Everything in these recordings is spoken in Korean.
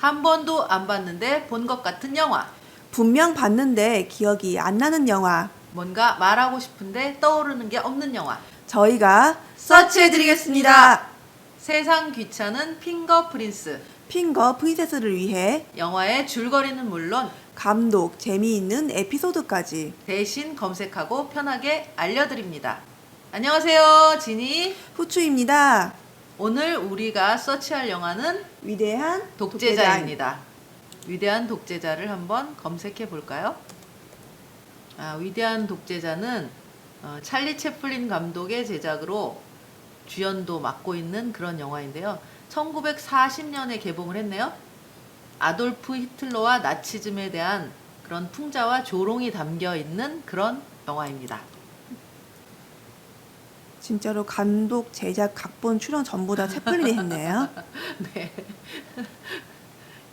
한 번도 안 봤는데 본 것 같은 영화. 분명 봤는데 기억이 안 나는 영화. 뭔가 말하고 싶은데 떠오르는 게 없는 영화. 저희가 서치해드리겠습니다. 세상 귀찮은 핑거 프린스. 핑거 프린세스를 위해 영화의 줄거리는 물론 감독, 재미있는 에피소드까지 대신 검색하고 편하게 알려드립니다. 안녕하세요, 지니. 후추입니다. 오늘 우리가 서치할 영화는 위대한 독재자입니다. 위대한 독재자를 한번 검색해 볼까요? 아, 위대한 독재자는 어, 찰리 채플린 감독의 제작으로 주연도 맡고 있는 그런 영화인데요. 1940년에 개봉을 했네요. 아돌프 히틀러와 나치즘에 대한 그런 풍자와 조롱이 담겨 있는 그런 영화입니다. 진짜로 감독, 제작, 각본, 출연 전부 다 채플린이 했네요. 네.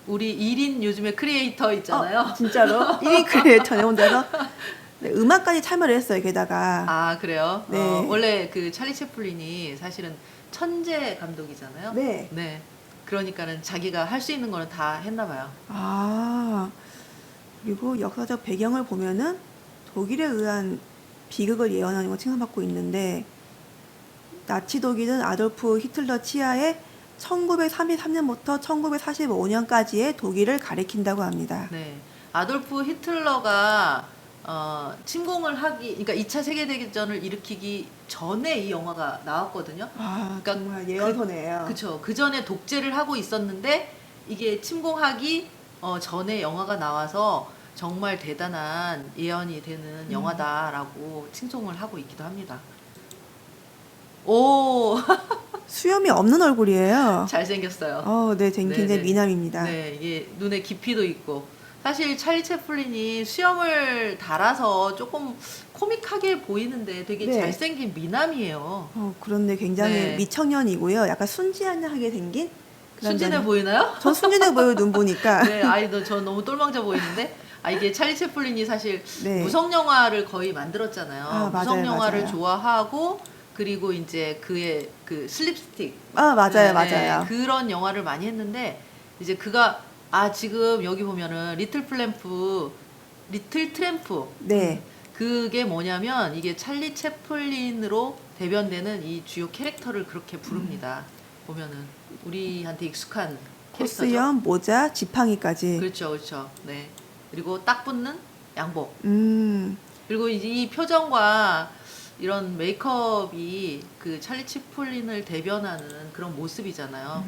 우리 1인 요즘에 크리에이터 있잖아요. 어, 진짜로 1위 크리에이터네 혼자서 네, 음악까지 참여를 했어요. 게다가 아 그래요? 네. 어, 원래 그 찰리 채플린이 사실은 천재 감독이잖아요. 네. 네. 그러니까는 자기가 할 수 있는 거는 다 했나 봐요. 아 그리고 역사적 배경을 보면은 독일에 의한 비극을 예언하는 걸 칭송받고 있는데 나치 독일은 아돌프 히틀러 치하에 1933년부터 1945년까지의 독일을 가리킨다고 합니다. 네. 아돌프 히틀러가 어, 침공을 하기, 그러니까 2차 세계대전을 일으키기 전에 이 영화가 나왔거든요. 아 그러니까 정말 예언서네요. 그쵸. 그 전에 독재를 하고 있었는데 이게 침공하기 어, 전에 영화가 나와서 정말 대단한 예언이 되는 음. 영화다라고 칭송을 하고 있기도 합니다. 오, 수염이 없는 얼굴이에요. 잘생겼어요. 어, 네, 전 굉장히 네네. 미남입니다. 네, 이게 눈에 깊이도 있고. 사실 찰리 채플린이 수염을 달아서 조금 코믹하게 보이는데 되게 네. 잘생긴 미남이에요. 어, 그런데 굉장히 네. 미청년이고요. 약간 순진하게 생긴. 그런 순진해 보이나요? 전 순진해 보여요, 눈 보니까. 네, 아이도 저 너무 똘망져 보이는데 아 이게 찰리 채플린이 사실 네. 무성 영화를 거의 만들었잖아요. 아, 맞아요, 무성 영화를 맞아요. 좋아하고 그리고 이제 그의 그 슬립스틱 아, 맞아요, 네, 맞아요. 그런 영화를 많이 했는데 이제 그가 아 지금 여기 보면은 리틀 플램프 리틀 트램프 네. 그게 뭐냐면 이게 찰리 채플린으로 대변되는 이 주요 캐릭터를 그렇게 부릅니다. 보면은 우리한테 익숙한 캐릭터죠. 코스염, 모자, 지팡이까지. 그렇죠, 그렇죠. 네. 그리고 딱 붙는 양복. 음, 그리고 이제 이 표정과 이런 메이크업이 그 찰리 채플린을 대변하는 그런 모습이잖아요.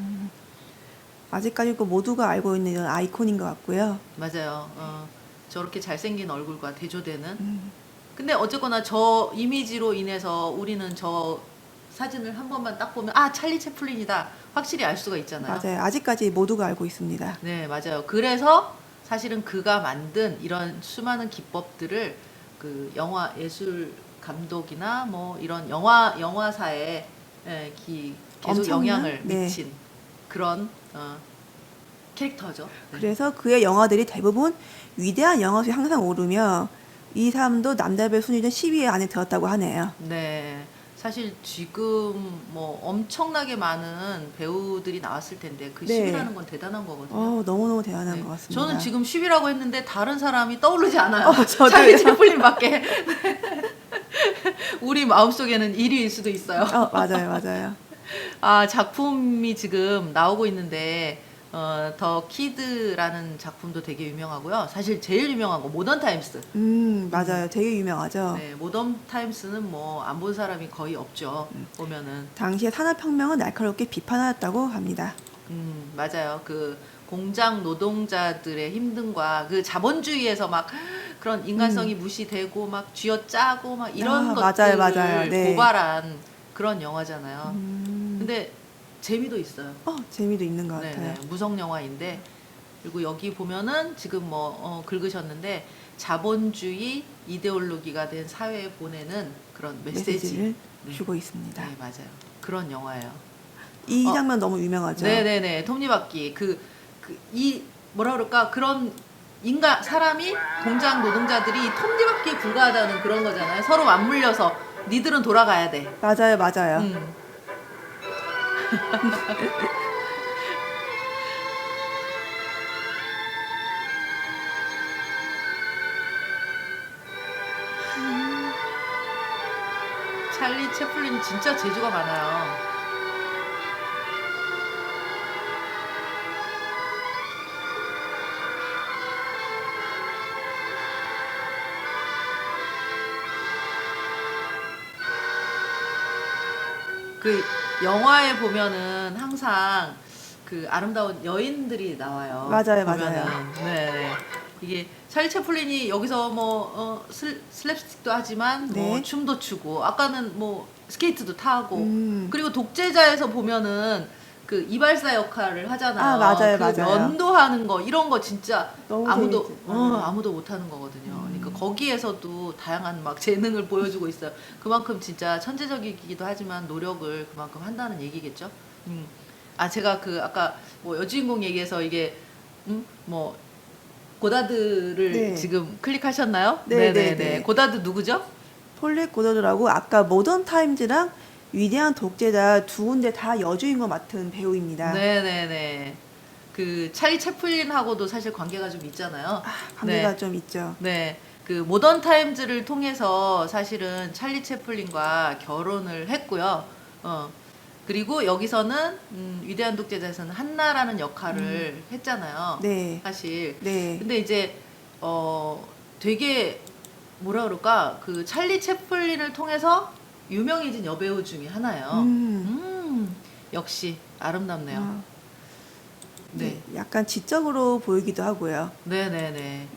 아직까지 그 모두가 알고 있는 이런 아이콘인 것 같고요. 맞아요. 어, 저렇게 잘생긴 얼굴과 대조되는. 음, 근데 어쨌거나 저 이미지로 인해서 우리는 저 사진을 한 번만 딱 보면 아 찰리 채플린이다 확실히 알 수가 있잖아요. 맞아요. 아직까지 모두가 알고 있습니다. 네, 맞아요. 그래서 사실은 그가 만든 이런 수많은 기법들을 그 영화 예술 감독이나 뭐 이런 영화 영화사에 예, 기, 계속 엄청난? 영향을 네. 미친 그런 어, 캐릭터죠. 네. 그래서 그의 영화들이 대부분 위대한 영화수에 항상 오르며 이 사람도 남자별 순위는 10위 안에 들었다고 하네요. 네. 사실 지금 뭐 엄청나게 많은 배우들이 나왔을 텐데 그 네. 10이라는 건 대단한 거거든요. 어, 너무너무 대단한 네. 것 같습니다. 저는 지금 10이라고 했는데 다른 사람이 떠오르지 않아요. 어, 저도요. 찰리 채플린밖에. 우리 마음속에는 1위일 수도 있어요. 어, 맞아요, 맞아요. 아, 작품이 지금 나오고 있는데 어, 더 키드라는 작품도 되게 유명하고요. 사실 제일 유명한 거 모던 타임스. 음, 맞아요. 되게 유명하죠. 네, 모던 타임스는 뭐 안 본 사람이 거의 없죠. 음. 보면은 당시의 산업혁명은 날카롭게 비판하였다고 합니다. 음, 맞아요. 그 공장 노동자들의 힘듦과 그 자본주의에서 막 그런 인간성이 무시되고 막 쥐어짜고 막 이런 음. 아, 것들을 맞아요, 맞아요. 네. 고발한 그런 영화잖아요. 음, 근데 재미도 있어요. 어, 재미도 있는 것 네, 같아요. 네, 무성 영화인데 그리고 여기 보면은 지금 뭐 어, 긁으셨는데 자본주의 이데올로기가 된 사회에 보내는 그런 메시지. 메시지를 네. 주고 있습니다. 네, 맞아요. 그런 영화예요. 이 어. 장면 너무 유명하죠. 네네네 톱니바퀴 그 그 이 뭐라 그럴까 그런 인간 사람이 동장 노동자들이 톱니바퀴에 불과하다는 그런 거잖아요. 서로 맞물려서 니들은 돌아가야 돼. 맞아요, 맞아요. 음. 음. 찰리 채플린 진짜 재주가 많아요. 그 영화에 보면은 항상 그 아름다운 여인들이 나와요. 맞아요, 보면은. 맞아요. 네, 네. 이게 찰리 채플린이 여기서 뭐 어, 슬, 슬랩스틱도 하지만 뭐 네. 춤도 추고 아까는 뭐 스케이트도 타고 음. 그리고 독재자에서 보면은 그 이발사 역할을 하잖아요. 아, 맞아요, 그 맞아요. 면도하는 거 이런 거 진짜 너무 아무도 재밌지. 어, 음. 아무도 못 하는 거거든요. 음. 그러니까 거기에서도 다양한 막 재능을 보여주고 있어요. 그만큼 진짜 천재적이기도 하지만 노력을 그만큼 한다는 얘기겠죠. 음. 아 제가 그 아까 뭐 여주인공 얘기해서 이게 음? 뭐 고다드를 네. 지금 클릭하셨나요? 네. 네, 네. 고다드 누구죠? 폴렛 고더드라고 아까 모던 타임즈랑 위대한 독재자 두 군데 다 여주인공 맡은 배우입니다. 네네네. 그 찰리 채플린하고도 사실 관계가 좀 있잖아요. 관계가 네. 좀 있죠. 네. 그 모던 타임즈를 통해서 사실은 찰리 채플린과 결혼을 했고요. 어. 그리고 여기서는 음, 위대한 독재자에서는 한나라는 역할을 했잖아요. 네. 사실. 네. 근데 이제 어 되게 뭐라 그럴까? 그 찰리 채플린을 통해서 유명해진 여배우 중에 하나예요. 음. 음, 역시 아름답네요. 어, 네. 네. 약간 지적으로 보이기도 하고요. 네네네.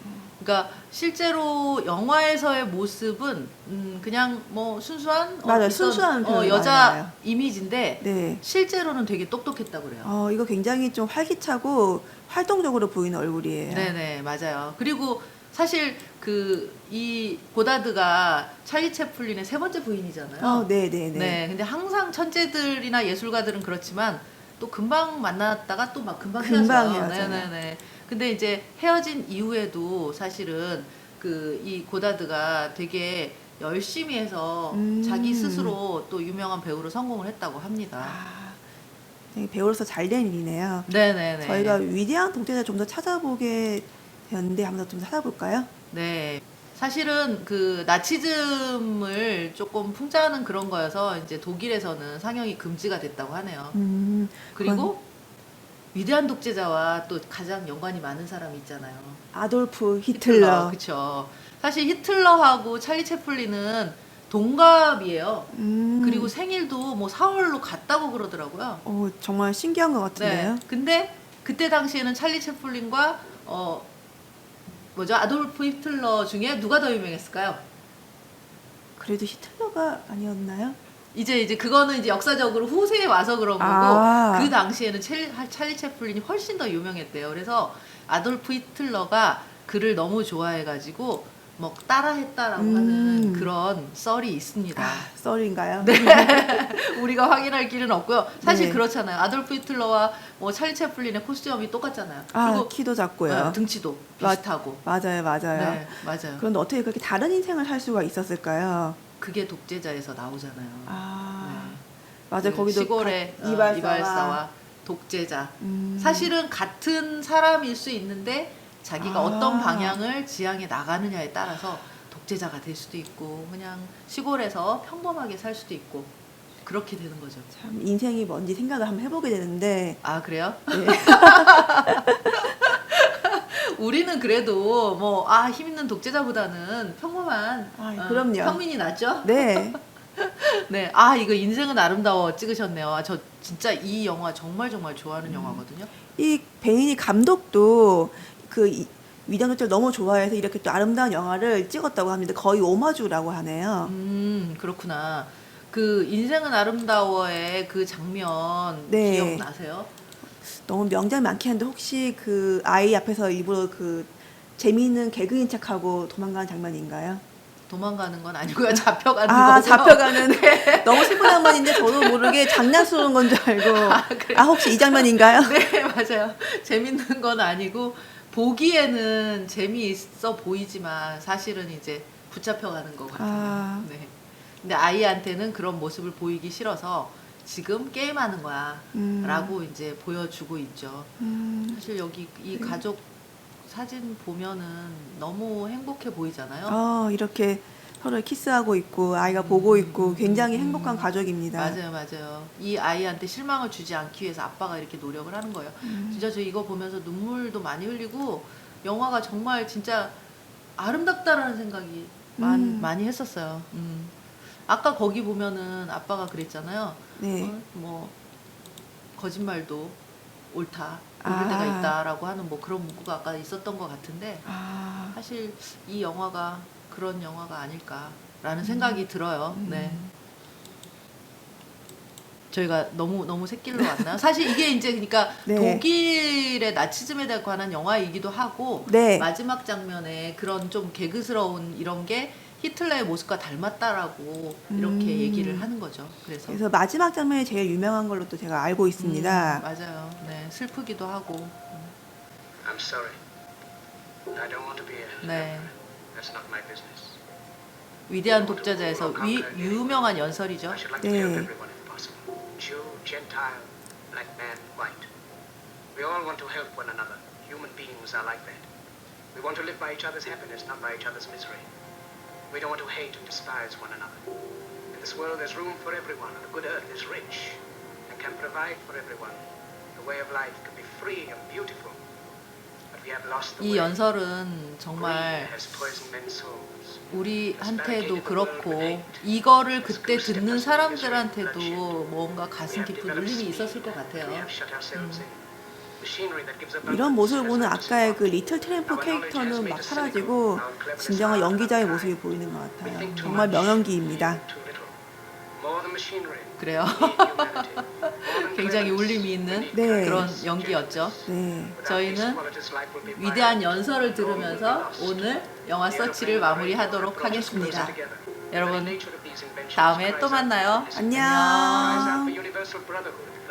그러니까 실제로 영화에서의 모습은 음, 그냥 뭐 순수한 어, 맞아요. 어떤, 순수한 어, 표현이 여자 많아요. 이미지인데 네. 실제로는 되게 똑똑했다고 그래요. 어, 이거 굉장히 좀 활기차고 활동적으로 보이는 얼굴이에요. 네네 맞아요. 그리고 사실 그 이 고다드가 찰리 채플린의 세 번째 부인이잖아요. 어, 네, 네, 네. 네. 근데 항상 천재들이나 예술가들은 그렇지만 또 금방 만났다가 또 막 금방 금방 헤어져요. 헤어져요. 네 네 네. 근데 이제 헤어진 이후에도 사실은 그 이 고다드가 되게 열심히 해서 음. 자기 스스로 또 유명한 배우로 성공을 했다고 합니다. 아, 되게 배우로서 잘 된 일이네요. 네네네. 저희가 위대한 독재자 좀 더 찾아보게 되는데 한번 더좀 찾아볼까요? 네. 사실은 그 나치즘을 조금 풍자하는 그런 거여서 이제 독일에서는 상영이 금지가 됐다고 하네요. 음, 그리고 위대한 독재자와 또 가장 연관이 많은 사람이 있잖아요. 아돌프 히틀러. 그렇죠. 사실 히틀러하고 찰리 채플린은 동갑이에요. 음, 그리고 생일도 뭐 4월로 같다고 그러더라고요. 어, 정말 신기한 것 같은데요. 네. 근데 그때 당시에는 찰리 채플린과 어 뭐죠? 아돌프 히틀러 중에 누가 더 유명했을까요? 그래도 히틀러가 아니었나요? 이제 이제 그거는 이제 역사적으로 후세에 와서 그런 거고 아. 그 당시에는 찰리, 찰리 채플린이 훨씬 더 유명했대요. 그래서 아돌프 히틀러가 그를 너무 좋아해가지고 뭐 따라했다라고 음. 하는 그런 썰이 있습니다. 아, 썰인가요? 네. 우리가 확인할 길은 없고요. 사실 네. 그렇잖아요. 아돌프 히틀러와 뭐 찰리 채플린의 코스튬이 똑같잖아요. 아, 그리고 키도 작고요. 네, 등치도 맞- 비슷하고. 맞아요, 맞아요. 네, 맞아요. 그런데 어떻게 그렇게 다른 인생을 살 수가 있었을까요? 그게 독재자에서 나오잖아요. 아, 네. 맞아요. 그 거기도 시골의 가- 어, 이발사와, 이발사와 독재자. 음, 사실은 같은 사람일 수 있는데 자기가 아. 어떤 방향을 지향해 나가느냐에 따라서 독재자가 될 수도 있고 그냥 시골에서 평범하게 살 수도 있고 그렇게 되는 거죠. 참 인생이 뭔지 생각을 한번 해보게 되는데 아 그래요? 네. 우리는 그래도 뭐 아 힘 있는 독재자보다는 평범한 아, 어, 그럼요. 평민이 낫죠? 네. 네. 아 이거 인생은 아름다워 찍으셨네요. 아, 저 진짜 이 영화 정말 정말 좋아하는 음. 영화거든요. 이 베인이 감독도 그 이- 위대한 독재를 너무 좋아해서 이렇게 또 아름다운 영화를 찍었다고 합니다. 거의 오마주라고 하네요. 음 그렇구나. 그 인생은 아름다워의 그 장면 네. 기억나세요? 너무 명장 많긴 한데 혹시 그 아이 앞에서 일부러 그 재미있는 개그인 척하고 도망가는 장면인가요? 도망가는 건 아니고요. 잡혀가는 아, 거고요. 잡혀가는 너무 슬픈 장면인데 저도 모르게 장난스러운 건 줄 알고 아, 혹시 이 장면인가요? 네 맞아요. 재밌는 건 아니고 보기에는 재미있어 보이지만 사실은 이제 붙잡혀가는 거 같아요. 아. 네. 근데 아이한테는 그런 모습을 보이기 싫어서 지금 게임하는 거야. 음. 라고 이제 보여주고 있죠. 음, 사실 여기 이 네. 가족 사진 보면은 너무 행복해 보이잖아요. 어, 이렇게 서로 키스하고 있고 아이가 보고 있고 굉장히 행복한 가족입니다. 맞아요, 맞아요. 이 아이한테 실망을 주지 않기 위해서 아빠가 이렇게 노력을 하는 거예요. 음. 진짜 저 이거 보면서 눈물도 많이 흘리고 영화가 정말 진짜 아름답다라는 생각이 많, 음. 많이 했었어요. 음. 아까 거기 보면은 아빠가 그랬잖아요. 네. 어, 뭐 거짓말도 옳다, 옳을 아. 때가 있다라고 하는 뭐 그런 문구가 아까 있었던 것 같은데 아, 사실 이 영화가 그런 영화가 아닐까라는 생각이 들어요. 음. 네. 저희가 너무 너무 새길로 왔나요? 사실 이게 이제 그러니까 네. 독일의 나치즘에 대해 관한 영화이기도 하고 네. 마지막 장면에 그런 좀 개그스러운 이런 게 히틀러의 모습과 닮았다라고 이렇게 음. 얘기를 하는 거죠. 그래서, 그래서 마지막 장면이 제일 유명한 걸로 또 제가 알고 있습니다. 음, 맞아요. 네, 슬프기도 하고. 음. I'm sorry. I don't want to be a 네. That's not my business. 위대한 독자자에서 위, 유명한 연설이죠. I should like to 네. help everyone if possible. Jew, Gentile, black man, white. We all want to help one another. Human beings are like that. We want to live by each other's happiness, not by each other's misery. We don't want to hate and despise one another. In this world, there's room for everyone. The good earth is rich and can provide for everyone. The way of life can be free and beautiful. But we have lost the 이 way. 연설은 정말 Greed has poisoned men's souls. 우리한테도 그렇고 이거를 그때 듣는 사람들한테도 뭔가 가슴 깊은 울림이 있었을 것 같아요. 이런 모습을 보는 아까의 그 리틀 트램프 캐릭터는 막 사라지고 진정한 연기자의 모습이 보이는 것 같아요. 정말 명연기입니다. 그래요. 굉장히 울림이 있는 네. 그런 연기였죠. 네. 저희는 위대한 연설을 들으면서 오늘 영화 서치를 마무리하도록 하겠습니다. 여러분, 다음에 또 만나요. 안녕. Brotherhood.